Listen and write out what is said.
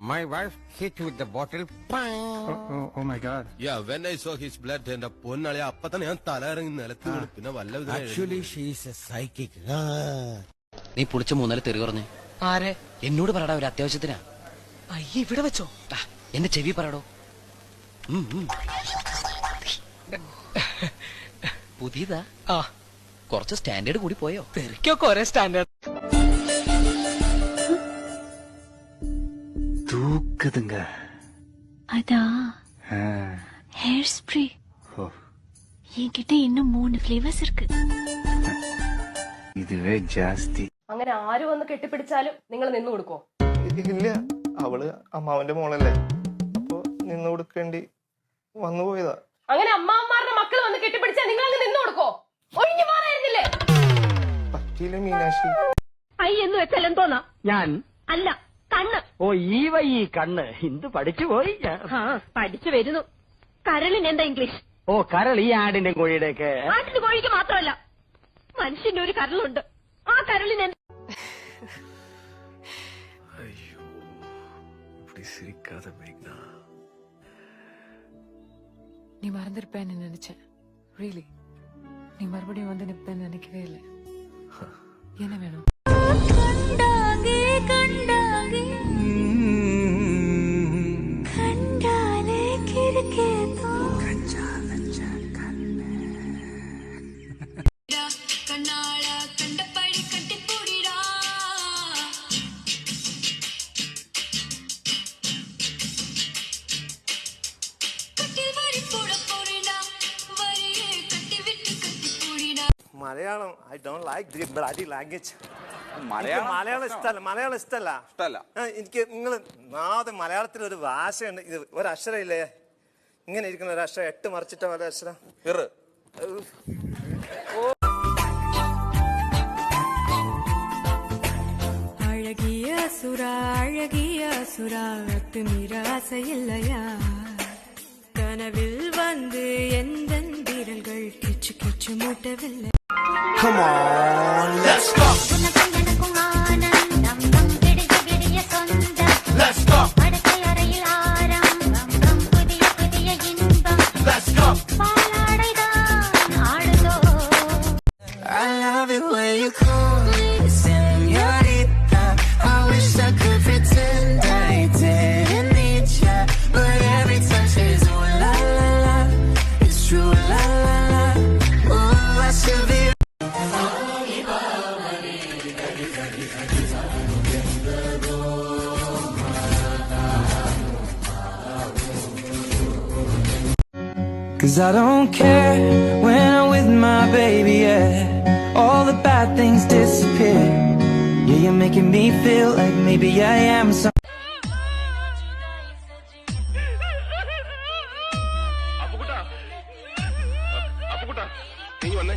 My wife hit with the bottle. Bang! Oh, oh my god. Yeah when I saw his blood എന്റെ പൊന്നളി അപ്പൊ തന്നെ ഞാൻ തല ഇറങ്ങി നിലത്ത് വീണു. പിന്നെ വല്ല വിധം Actually, she is a psychic. നീ പുളിച്ച മൂന്നര തെറി പറഞ്ഞേ. ആരെ? എന്നോട് പറയടാ ഒരു അത്യാവശ്യത്തിനാ. അയ്യ ഇവിടെ വെച്ചോ. ആ, എന്റെ ചെവി പറയടോ ഉം, ഉം. പുതിയതാ. ആ. കുറച്ച് സ്റ്റാൻഡേർഡ് കൂടി പോയോ? തെറിക്കൊക്കെ ഒരേ സ്റ്റാൻഡേർഡ്. தூக்குதுங்க அதா ஆ, ஹேர் ஸ்ப்ரே ஓ, என்கிட்ட இன்னும் மூணு ஃபிளேவர்ஸ் இருக்கு இதுவே ஜாஸ்தி അങ്ങനെ ആര് വന്ന് കെട്ടിപ്പിടിച്ചാലും നിങ്ങൾ നിന്നു കൊടുക്കോ ഇല്ല അവള് അമ്മാവന്റെ മോളല്ലേ അപ്പൊ നിന്ന് കൊടുക്കേണ്ടി വന്നു പോയതാ അങ്ങനെ അമ്മാവന്മാരുടെ മക്കൾ വന്ന് കെട്ടിപ്പിടിച്ചാൽ നിങ്ങൾ അങ്ങ് നിന്നു കൊടുക്കോ ഒഴിഞ്ഞു മാറായിരുന്നില്ലേ പറ്റിയില്ല മീനാക്ഷി ഐ എന്ന് വെച്ചാൽ എന്തോന്നാ ഞാൻ അല്ല കണ്ണ് ഓ ഈ വൈ ഈ കണ്ണ് എന്ത് പഠിച്ചു പോയി ഞാൻ. ആ പഠിച്ചു വരുന്നു കരളിന് എന്താ ഇംഗ്ലീഷ് ഓ കരൾ ഈ ആടിന്റെ കോഴിയുടെ ഒക്കെ ആട്ടിന് കോഴിക്ക് മാത്രമല്ല മനുഷ്യന്റെ ഒരു കരളുണ്ട് ആ കരളിന് എന്ത് நீ மறந்திருப்பேன்னு நினைச்சேன் ரியலி நீ மறுபடியும் வந்து நிப்பேன்னு நினைக்கவே இல்லை என்ன வேணும் Malayalam I don't like bloody language Malayalam Malayalam ഇഷ്ടമല്ല മലയാളം ഇഷ്ടമല്ല ഇഷ്ടമല്ല എനിക്ക് നിങ്ങൾ നാദം മലയാളത്തിൽ ഒരു ഭാഷയുണ്ട് ഇത് ഒരക്ഷരം ഇല്ലേ ഇങ്ങനെ ഇരിക്കുന്ന ഒരു അക്ഷരം എട്ട് മറിച്ചിട്ട പോലെ അക്ഷരം அழகிய சுறா அழகிய சுறா அத்துமீற ஆசை இல்லையா கனவில் வந்து எந்த வீரர்கள் கிச்சு கிச்சு மூட்டவில்லை Come on, let's go. Cause I don't care when I'm with my baby, yeah. All the bad things disappear. Yeah, you're making me feel like maybe I am some. നീ വന്നേ